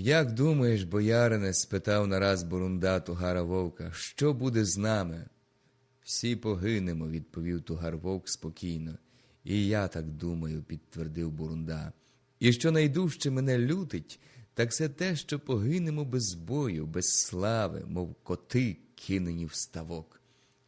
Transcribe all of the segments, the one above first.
Як думаєш, боярине? спитав нараз Бурунда Тугара Вовка, що буде з нами? Всі погинемо, відповів Тугар Вовк спокійно. І я так думаю, підтвердив Бурунда. І що найдужче мене лютить, так це те, що погинемо без бою, без слави, мов коти, кинені в ставок.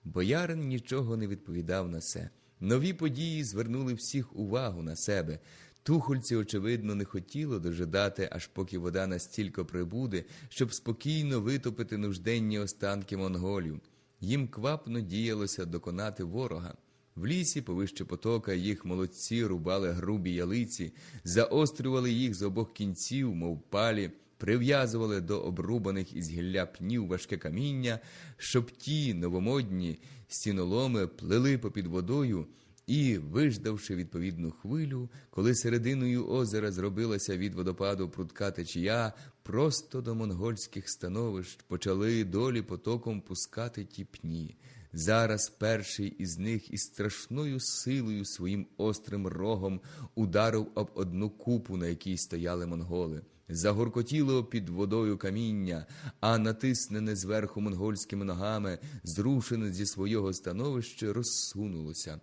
Боярин нічого не відповідав на це. Нові події звернули всіх увагу на себе. Тухольці, очевидно, не хотіло дожидати, аж поки вода настільки прибуде, щоб спокійно витопити нужденні останки монголів. Їм квапно діялося доконати ворога. В лісі, повище потока, їх молодці рубали грубі ялиці, заострювали їх з обох кінців, мов палі, прив'язували до обрубаних із гілля пнів важке каміння, щоб ті новомодні стіноломи плели попід водою і, виждавши відповідну хвилю, коли серединою озера зробилася від водопаду прудка течія, просто до монгольських становищ почали долі потоком пускати ті пні. Зараз перший із них із страшною силою своїм острим рогом ударив об одну купу, на якій стояли монголи. Загоркотіло під водою каміння, а натиснене зверху монгольськими ногами, зрушене зі свого становища, розсунулося.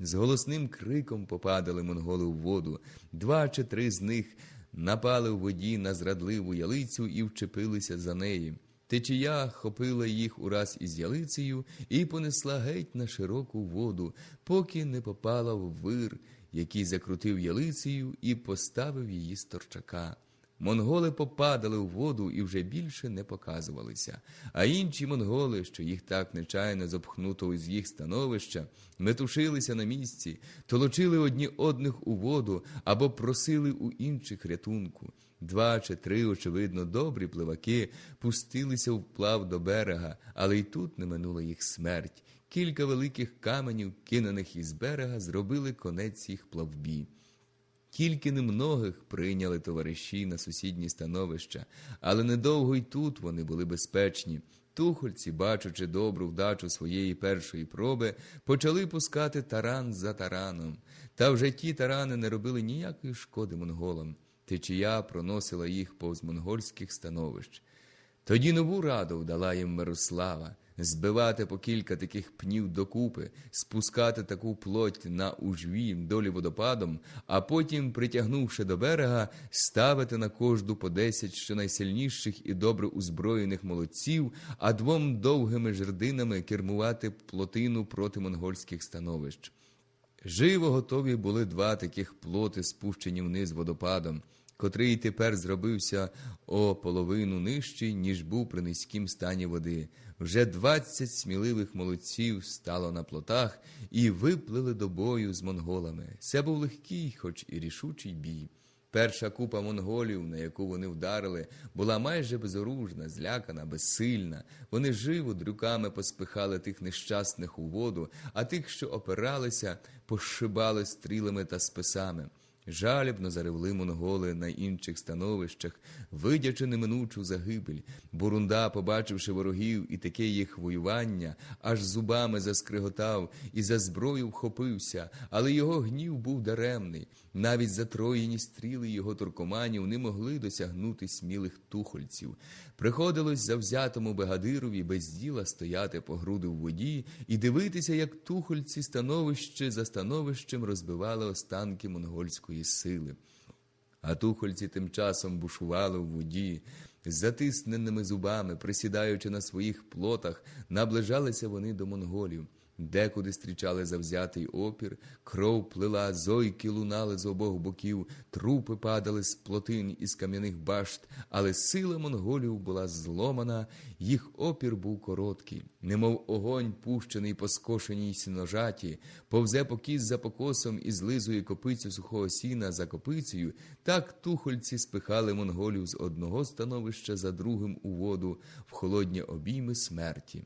З голосним криком попадали монголи в воду. Два чи три з них напали в воді на зрадливу ялицю і вчепилися за неї. Течія хопила їх ураз із ялицею і понесла геть на широку воду, поки не попала в вир, який закрутив ялицею і поставив її з торчака. Монголи попадали в воду і вже більше не показувалися. А інші монголи, що їх так нечайно запхнуто з їх становища, метушилися на місці, толочили одні одних у воду або просили у інших рятунку. Два чи три, очевидно, добрі пливаки пустилися вплав до берега, але й тут не минула їх смерть. Кілька великих каменів, кинених із берега, зробили конець їх плавбі. Тільки немногих прийняли товариші на сусідні становища, але недовго й тут вони були безпечні. Тухольці, бачучи добру вдачу своєї першої проби, почали пускати таран за тараном. Та вже ті тарани не робили ніякої шкоди монголам. Течія проносила їх повз монгольських становищ. Тоді нову раду вдала їм Мирослава збивати по кілька таких пнів докупи, спускати таку плоть на ужві долі водопадом, а потім, притягнувши до берега, ставити на кожну по десять щонайсильніших і добре узброєних молодців, а двом довгими жердинами кермувати плотину проти монгольських становищ. Живо готові були два таких плоти, спущені вниз водопадом, котрий тепер зробився о половину нижчий, ніж був при низькім стані води. Вже двадцять сміливих молодців стало на плотах і виплили до бою з монголами. Це був легкий, хоч і рішучий бій. Перша купа монголів, на яку вони вдарили, була майже безоружна, злякана, безсильна. Вони живо дрюками поспихали тих нещасних у воду, а тих, що опиралися, пошибали стрілами та списами. Жалібно заревли монголи на інших становищах, видячи неминучу загибель. Бурунда, побачивши ворогів і таке їх воювання, аж зубами заскриготав і за зброю вхопився, але його гнів був даремний. Навіть затроєні стріли його туркоманів не могли досягнути смілих тухольців. Приходилось завзятому бегадирові без діла стояти по груди в воді і дивитися, як тухольці становище за становищем розбивали останки монгольської сили. А тухольці тим часом бушували в воді, з затисненими зубами, присідаючи на своїх плотах, наближалися вони до монголів. Декуди зустрічали завзятий опір, кров плила, зойки лунали з обох боків, трупи падали з плотин із кам'яних башт, але сила монголів була зломана, їх опір був короткий, немов огонь, пущений по скошеній сіножаті, повзе покіс за покосом і злизує копицю сухого сіна за копицею, так тухольці спихали монголів з одного становища за другим у воду в холодні обійми смерті.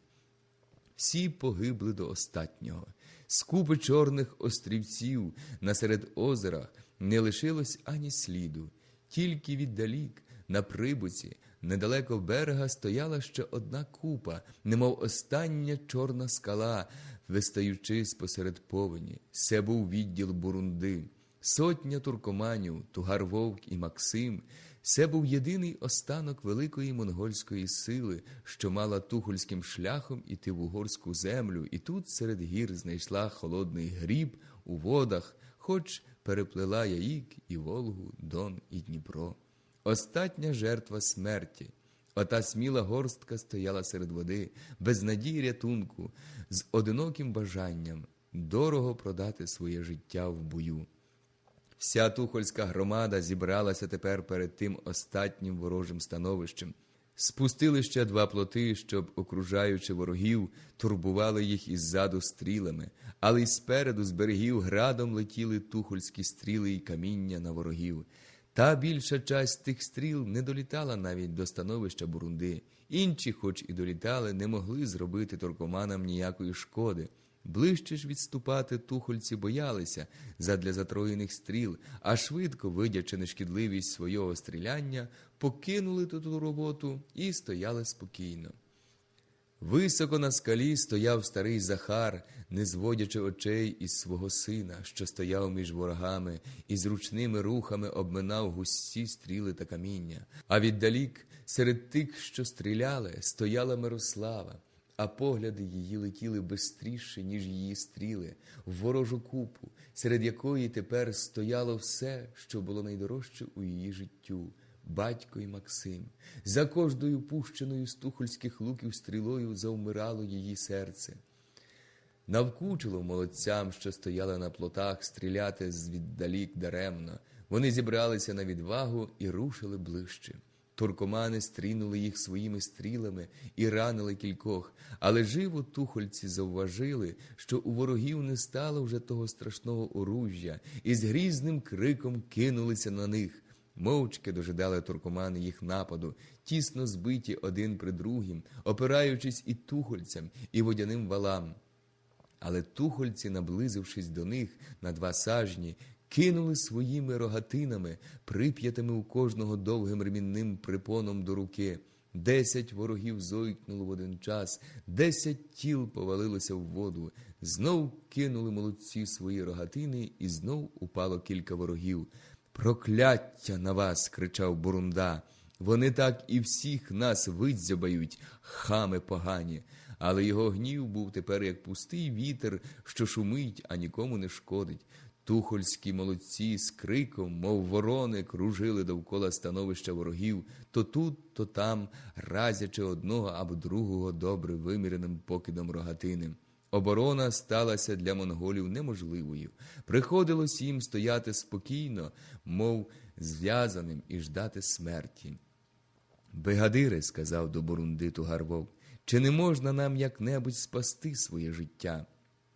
Всі погибли до остатнього. З купи чорних острівців насеред озера не лишилось ані сліду. Тільки віддалік, на прибуці, недалеко берега, стояла ще одна купа, немов остання чорна скала, вистаючи спосеред повені. Це був відділ Бурунди. Сотня туркоманів, Тугар Вовк і Максим Це був єдиний останок великої монгольської сили, що мала тухольським шляхом іти в угорську землю, і тут серед гір знайшла холодний гріб у водах, хоч переплила Яїк і Волгу, Дон і Дніпро. Остатня жертва смерті. Ота сміла горстка стояла серед води, без надії рятунку, з одиноким бажанням дорого продати своє життя в бою. Вся тухольська громада зібралася тепер перед тим остатнім ворожим становищем. Спустили ще два плоти, щоб, окружаючи ворогів, турбували їх іззаду стрілами, але й спереду з берегів градом летіли тухольські стріли і каміння на ворогів. Та більша часть тих стріл не долітала навіть до становища Бурунди. Інші, хоч і долітали, не могли зробити торкоманам ніякої шкоди. Ближче ж відступати тухольці боялися задля затроєних стріл, а швидко, видячи нешкідливість свого стріляння, покинули ту роботу і стояли спокійно. Високо на скалі стояв старий Захар, не зводячи очей із свого сина, що стояв між ворогами, і зручними рухами обминав густі стріли та каміння. А віддалік, серед тих, що стріляли, стояла Мирослава, а погляди її летіли бистріше, ніж її стріли, в ворожу купу, серед якої тепер стояло все, що було найдорожче у її життю батько і Максим. За кожною пущеною з тухольських луків стрілою завмирало її серце. Навкучило молодцям, що стояли на плотах, стріляти звіддалік даремно. Вони зібралися на відвагу і рушили ближче. Туркомани стрінули їх своїми стрілами і ранили кількох, але живо тухольці завважили, що у ворогів не стало вже того страшного оружжя, і з грізним криком кинулися на них. Мовчки дожидали туркомани їх нападу, тісно збиті один при другім, опираючись і тухольцям, і водяним валам. Але тухольці, наблизившись до них на два сажні, кинули своїми рогатинами, прип'ятими у кожного довгим ремінним припоном до руки. Десять ворогів зойкнуло в один час, десять тіл повалилося в воду. Знов кинули молодці свої рогатини, і знов упало кілька ворогів. Прокляття на вас, кричав Бурунда. Вони так і всіх нас видзьобають, хами погані. Але його гнів був тепер як пустий вітер, що шумить, а нікому не шкодить. Тухольські молодці з криком, мов ворони, кружили довкола становища ворогів, то тут, то там, разячи одного або другого добре виміреним покидом рогатини. Оборона сталася для монголів неможливою. Приходилось їм стояти спокійно, мов зв'язаним, і ждати смерті. Бегадире, сказав до Бурунди Тугарвок, чи не можна нам як-небудь спасти своє життя?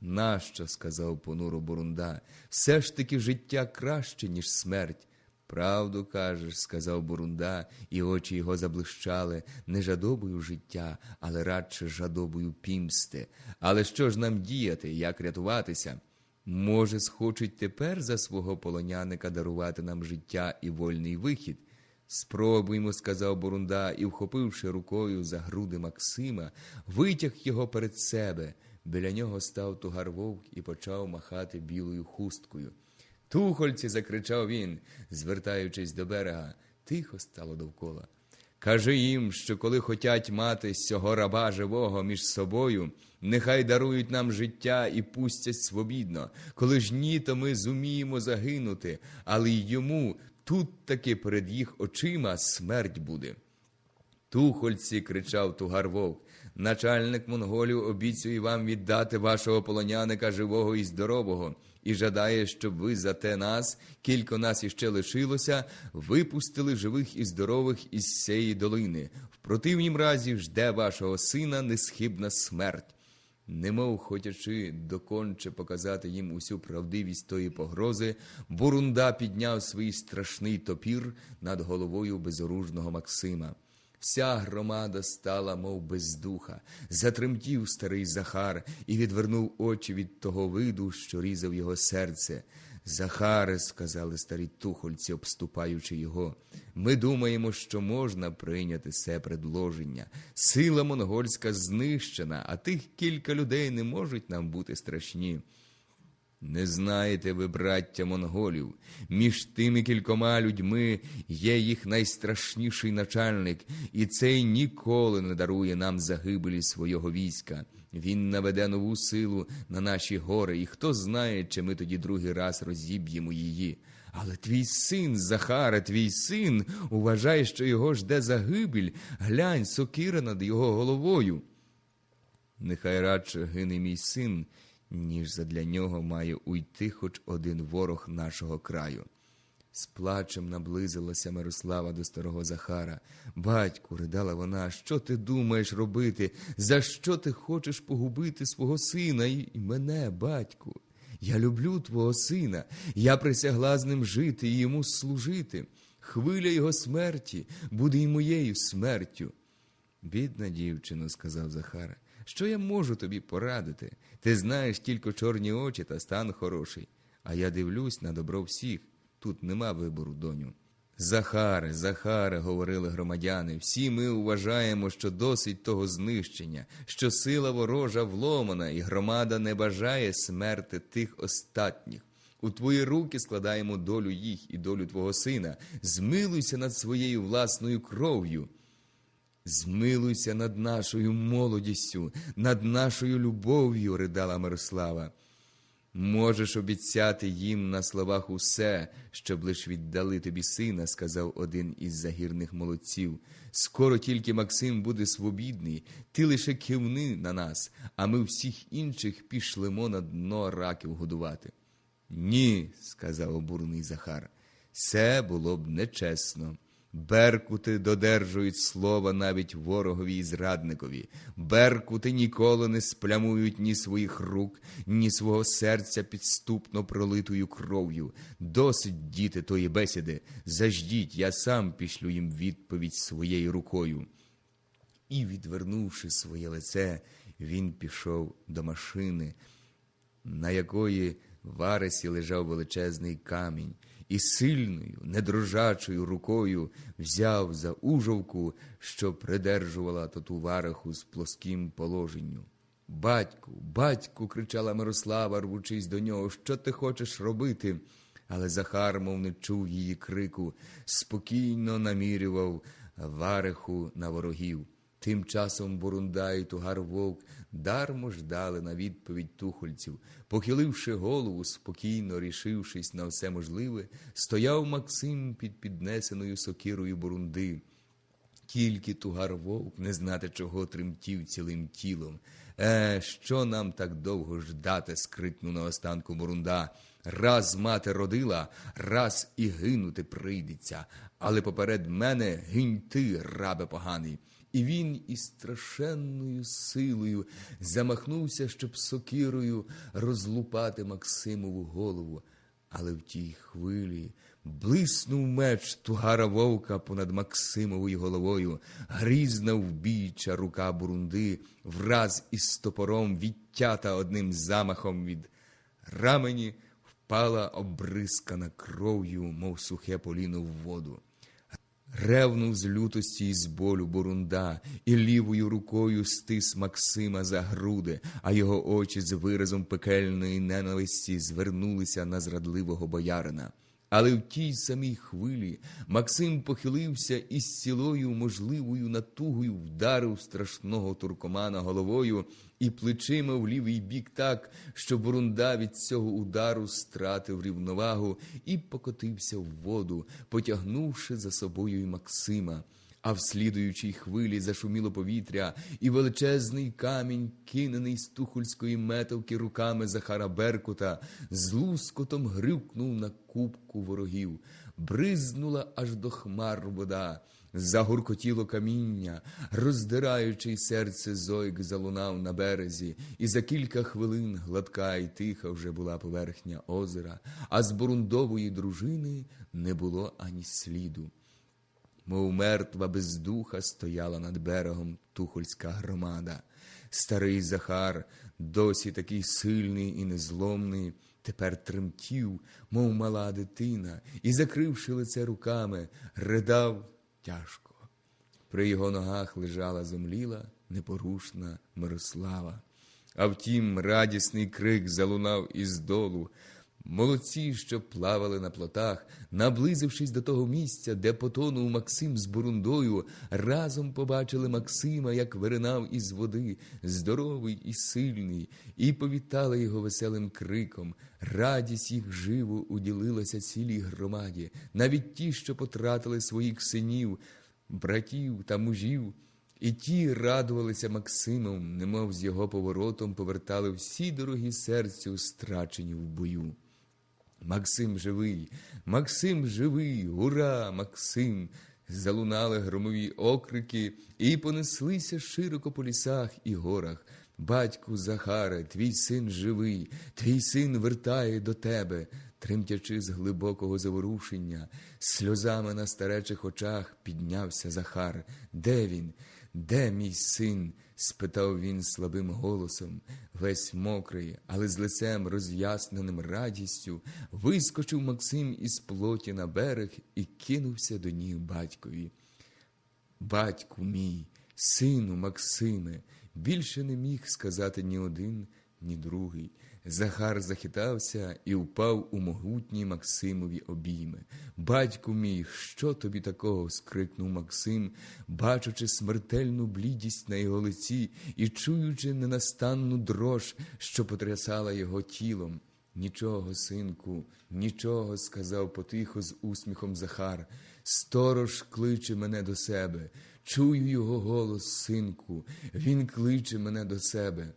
Нащо? сказав понуро Бурунда, все ж таки життя краще, ніж смерть. Правду кажеш, сказав Бурунда, і очі його заблищали не жадобою життя, але радше жадобою пімсти. Але що ж нам діяти, як рятуватися? Може, схочуть тепер за свого полоняника дарувати нам життя і вольний вихід? Спробуймо, сказав Бурунда, і, вхопивши рукою за груди Максима, витяг його перед себе. Біля нього став тугар вовк і почав махати білою хусткою. Тухольці, закричав він, звертаючись до берега, тихо стало довкола. Кажи їм, що коли хотять мати з цього раба живого між собою, нехай дарують нам життя і пустять свобідно. Коли ж ні, то ми зуміємо загинути, але й йому тут таки перед їх очима смерть буде. Тухольці, кричав тугар вовк, начальник монголів обіцює вам віддати вашого полоняника живого і здорового, і жадає, щоб ви за те нас, кілько нас іще лишилося, випустили живих і здорових із цієї долини. В противнім разі жде вашого сина несхибна смерть. Немов хотячи доконче показати їм усю правдивість тої погрози, Бурунда підняв свій страшний топір над головою безоружного Максима. Вся громада стала, мов без духа, затремтів старий Захар і відвернув очі від того виду, що різав його серце. Захаре, сказали старі тухольці, обступаючи його, ми думаємо, що можна прийняти це предложення. Сила монгольська знищена, а тих кілька людей не можуть нам бути страшні. Не знаєте ви, браття монголів, між тими кількома людьми є їх найстрашніший начальник, і цей ніколи не дарує нам загибелі свого війська. Він наведе нову силу на наші гори, і хто знає, чи ми тоді другий раз розіб'ємо її. Але твій син, Захаре, твій син, уважай, що його жде загибель, глянь, сокира над його головою. Нехай радше гине мій син, ніж задля нього має уйти хоч один ворог нашого краю. З плачем наблизилася Мирослава до старого Захара. Батьку, ридала вона, що ти думаєш робити? За що ти хочеш погубити свого сина і мене, батьку? Я люблю твого сина, я присягла з ним жити і йому служити. Хвиля його смерті буде й моєю смертю. Бідна дівчино, сказав Захар, що я можу тобі порадити? Ти знаєш тільки чорні очі та стан хороший, а я дивлюсь на добро всіх. Тут нема вибору, доню. Захаре, Захаре, говорили громадяни, всі ми вважаємо, що досить того знищення, що сила ворожа вломана, і громада не бажає смерти тих остатніх. У твої руки складаємо долю їх і долю твого сина. Змилуйся над своєю власною кров'ю. Змилуйся над нашою молодістю, над нашою любов'ю, ридала Мирослава. Можеш обіцяти їм на словах усе, щоб лиш віддали тобі сина, сказав один із загірних молодців. Скоро тільки Максим буде свобідний, ти лише кивни на нас, а ми всіх інших пішлемо на дно раків годувати. Ні, сказав обурений Захар, це було б нечесно. Беркути додержують слова навіть ворогові і зрадникові. Беркути ніколи не сплямують ні своїх рук, ні свого серця підступно пролитою кров'ю. Досить, діти, тої бесіди. Заждіть, я сам пішлю їм відповідь своєю рукою. І, відвернувши своє лице, він пішов до машини, на якої в Аресі лежав величезний камінь, і сильною, недрожачою рукою взяв за ужовку, що придержувала тату вараху з плоским положенню. Батьку, батьку, кричала Мирослава, рвучись до нього, що ти хочеш робити? Але Захар, мов не чув її крику, спокійно намірював вареху на ворогів. Тим часом Бурунда і Тугар Вовк дармо ждали на відповідь тухольців. Похиливши голову, спокійно рішившись на все можливе, стояв Максим під піднесеною сокирою Бурунди. Тільки тугар вовк не знати, чого тремтів цілим тілом. Е, що нам так довго ждати? скрикнув на останку Бурунда. Раз мати родила, раз і гинути прийдеться, але поперед мене гинь ти, рабе поганий. І він із страшенною силою замахнувся, щоб сокирою розлупати Максимову голову. Але в тій хвилі блиснув меч тугара вовка понад Максимовою головою, грізна вбійча рука бурунди, враз із топором відтята одним замахом від рамені, впала обрискана кров'ю, мов сухе поліно в воду. Ревнув з лютості і з болю бурунда, і лівою рукою стис Максима за груди, а його очі з виразом пекельної ненависті звернулися на зрадливого боярина. Але в тій самій хвилі Максим похилився і з цілою можливою натугою вдарив страшного туркомана головою і плечима в лівий бік так, що Бурунда від цього удару стратив рівновагу і покотився в воду, потягнувши за собою й Максима. А в слідуючій хвилі зашуміло повітря, і величезний камінь, кинений з тухольської метовки руками Захара Беркута, з лускотом грюкнув на кубку ворогів, бризнула аж до хмар вода, загуркотіло каміння, роздираючи серце зойк залунав на березі, і за кілька хвилин гладка і тиха вже була поверхня озера, а з бурундової дружини не було ані сліду мов мертва без духа стояла над берегом тухольська громада. Старий Захар, досі такий сильний і незломний, тепер тремтів, мов мала дитина, і, закривши лице руками, ридав тяжко. При його ногах лежала зомліла непорушна Мирослава. А втім, радісний крик залунав із долу. Молодці, що плавали на плотах, наблизившись до того місця, де потонув Максим з бурундою, разом побачили Максима, як виринав із води, здоровий і сильний, і повітали його веселим криком. Радість їх живо уділилася цілій громаді, навіть ті, що потратили своїх синів, братів та мужів. І ті радувалися Максимом, немов з його поворотом повертали всі дорогі серцю, страчені в бою. Максим живий, Максим живий, ура, Максим! Залунали громові окрики і понеслися широко по лісах і горах. Батьку Захаре, твій син живий, твій син вертає до тебе, тремтячи з глибокого заворушення, сльозами на старечих очах піднявся Захар. Де він? Де мій син? Спитав він слабим голосом, весь мокрий, але з лицем роз'ясненим радістю, вискочив Максим із плоті на берег і кинувся до ніг батькові. Батьку мій, сину Максиме, більше не міг сказати ні один, ні другий. Захар захитався і впав у могутні Максимові обійми. Батьку мій, що тобі такого? скрикнув Максим, бачачи смертельну блідість на його лиці і чуючи ненастанну дрож, що потрясала його тілом. Нічого, синку, нічого, сказав потихо з усміхом Захар. Сторож кличе мене до себе. Чую його голос, синку, він кличе мене до себе.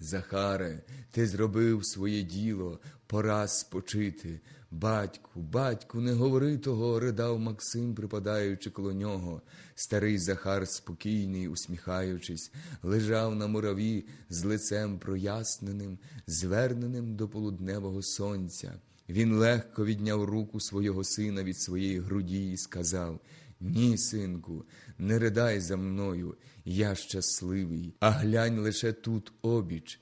Захаре, ти зробив своє діло, пора спочити. Батьку, батьку, не говори того, ридав Максим, припадаючи коло нього. Старий Захар, спокійний, усміхаючись, лежав на мураві з лицем проясненим, зверненим до полудневого сонця. Він легко відняв руку свого сина від своєї груді і сказав ні, синку, не ридай за мною, я щасливий, а глянь лише тут обіч.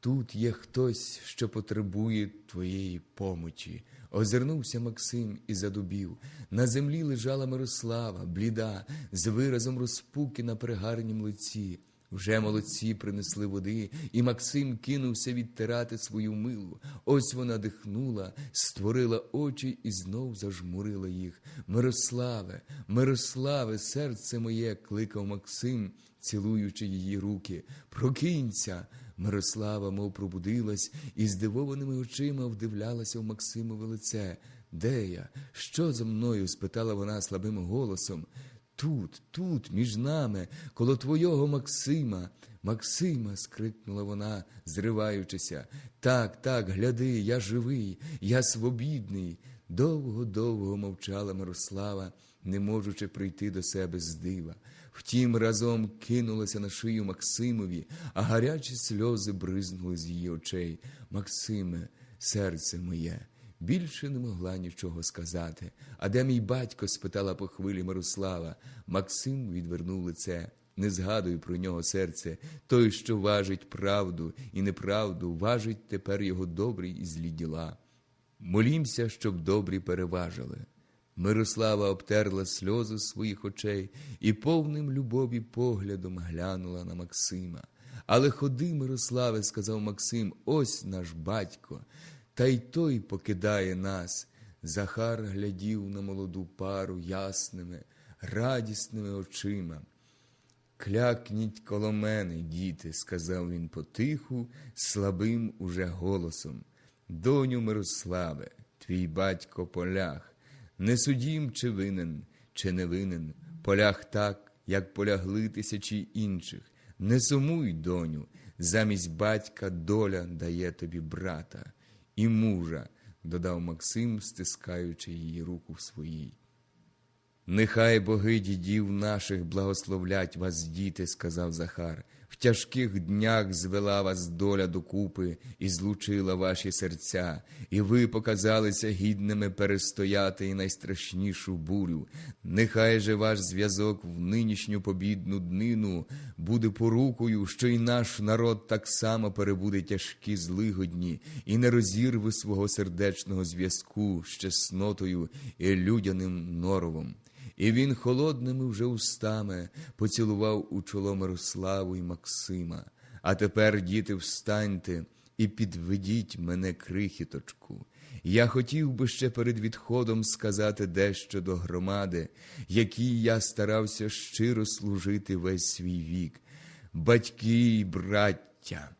Тут є хтось, що потребує твоєї помочі. Озирнувся Максим і задубів. На землі лежала Мирослава, бліда, з виразом розпуки на пригарнім лиці. Вже молодці принесли води, і Максим кинувся відтирати свою милу. Ось вона дихнула, створила очі і знов зажмурила їх. Мирославе, Мирославе, серце моє, кликав Максим, цілуючи її руки. Прокинься. Мирослава, мов пробудилась, і здивованими очима вдивлялася в Максимове лице. Де я? Що за мною? спитала вона слабим голосом. Тут, тут, між нами, коло твого Максима. Максима. скрикнула вона, зриваючися. Так, так, гляди, я живий, я свобідний. Довго, довго мовчала Мирослава, не можучи прийти до себе з дива. Втім, разом кинулася на шию Максимові, а гарячі сльози бризнули з її очей. Максиме, серце моє. Більше не могла нічого сказати. А де мій батько? спитала по хвилі Мирослава. Максим відвернув лице. Не згадуй про нього серце. Той, що важить правду і неправду, важить тепер його добрі і злі діла. Молімся, щоб добрі переважили. Мирослава обтерла сльози з своїх очей і повним любові поглядом глянула на Максима. Але ходи, Мирославе, сказав Максим, ось наш батько. Та й той покидає нас. Захар глядів на молоду пару ясними, радісними очима. Клякніть коло мене, діти, сказав він потиху, слабим уже голосом. Доню Мирославе, твій батько полях, не судім, чи винен, чи не винен, полях так, як полягли тисячі інших. Не сумуй, доню, замість батька доля дає тобі брата і мужа, додав Максим, стискаючи її руку в своїй. Нехай боги дідів наших благословлять вас, діти, сказав Захар. В тяжких днях звела вас доля докупи і злучила ваші серця, і ви показалися гідними перестояти і найстрашнішу бурю. Нехай же ваш зв'язок в нинішню побідну днину буде порукою, що й наш народ так само перебуде тяжкі злигодні і не розірве свого сердечного зв'язку з чеснотою і людяним норовом. І він холодними вже устами поцілував у чоло Мирославу і Максима, А тепер, діти, встаньте і підведіть мене крихіточку. Я хотів би ще перед відходом сказати дещо до громади, якій я старався щиро служити весь свій вік. Батьки й браття,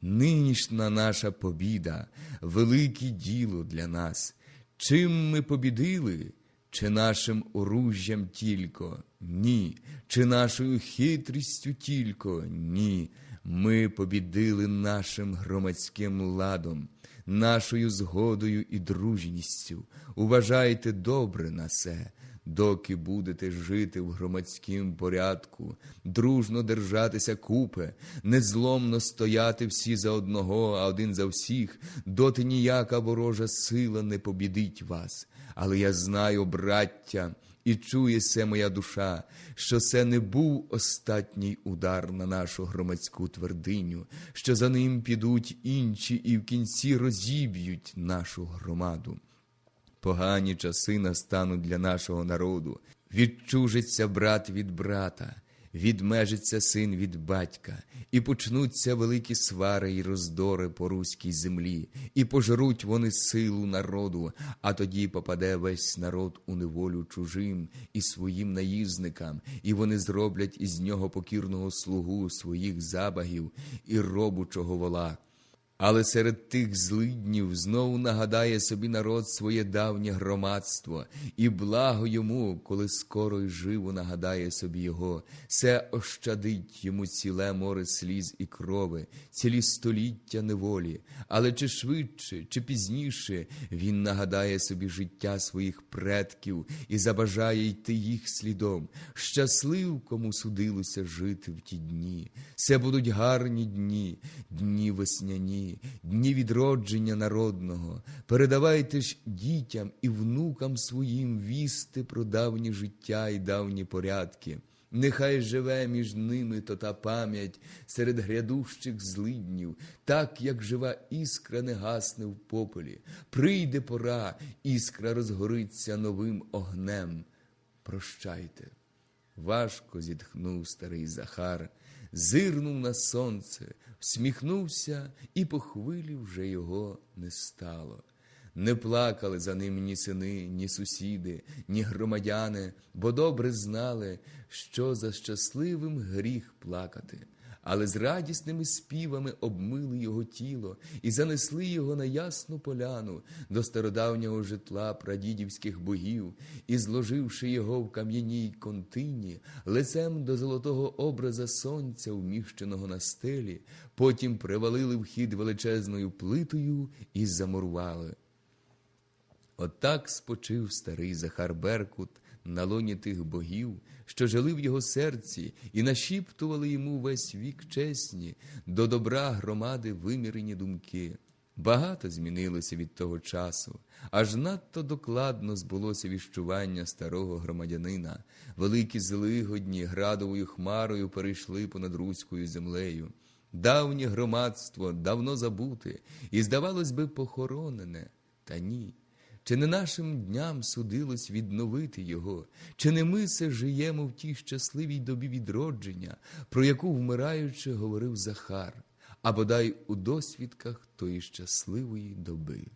нинішня наша побіда, велике діло для нас. Чим ми побідили? Чи нашим оружжям тільки? Ні. Чи нашою хитрістю тільки? Ні. Ми побідили нашим громадським ладом, нашою згодою і дружністю. Уважайте добре на це, доки будете жити в громадськім порядку, дружно держатися купи, незломно стояти всі за одного, а один за всіх, доти ніяка ворожа сила не побідить вас. Але я знаю, браття, і чує се моя душа, що це не був остатній удар на нашу громадську твердиню, що за ним підуть інші і в кінці розіб'ють нашу громаду. Погані часи настануть для нашого народу. Відчужиться брат від брата, відмежиться син від батька, і почнуться великі свари й роздори по руській землі, і пожруть вони силу народу, а тоді попаде весь народ у неволю чужим і своїм наїзникам, і вони зроблять із нього покірного слугу своїх забагів і робучого вола. Але серед тих злиднів знову нагадає собі народ своє давнє громадство, і благо йому, коли скоро й живо нагадає собі його, це ощадить йому ціле море сліз і крови, цілі століття неволі. Але чи швидше, чи пізніше він нагадає собі життя своїх предків і забажає йти їх слідом. Щаслив, кому судилося жити в ті дні. Це будуть гарні дні, дні весняні дні відродження народного, передавайте ж дітям і внукам своїм вісти про давнє життя і давні порядки. Нехай живе між ними то та пам'ять серед грядущих злиднів, так як жива іскра не гасне в пополі. Прийде пора, іскра розгориться новим огнем. Прощайте. Важко зітхнув старий Захар, зирнув на сонце, всміхнувся, і по хвилі вже його не стало. Не плакали за ним ні сини, ні сусіди, ні громадяни, бо добре знали, що за щасливим гріх плакати. Але з радісними співами обмили його тіло і занесли його на ясну поляну до стародавнього житла прадідівських богів, і, зложивши його в кам'яній контині, лицем до золотого образа сонця, вміщеного на стелі, потім привалили вхід величезною плитою і замурували. Отак спочив старий Захар Беркут на лоні тих богів, що жили в його серці, і нашіптували йому весь вік чесні, до добра громади вимірені думки. Багато змінилося від того часу, аж надто докладно збулося віщування старого громадянина. Великі злигодні градовою хмарою перейшли понад руською землею. Давнє громадство давно забуте і, здавалось би, похоронене, та ні. Чи не нашим дням судилось відновити його, чи не ми се жиємо в тій щасливій добі відродження, про яку вмираючи говорив Захар, а бодай у досвідках тої щасливої доби.